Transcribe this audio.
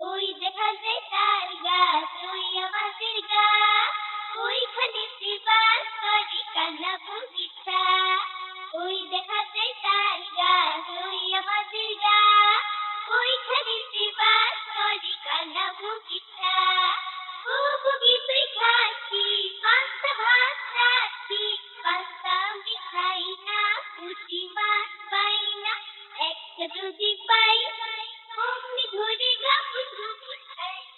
कोई देखा से तारगा कोई अमा सिरगा कोई खने से बात करी काना पुगिता कोई देखा से तारगा कोई अमा सिरगा कोई खने से बात करी काना पुगिता ओ पुगी तुई खा Lovely, lovely hey.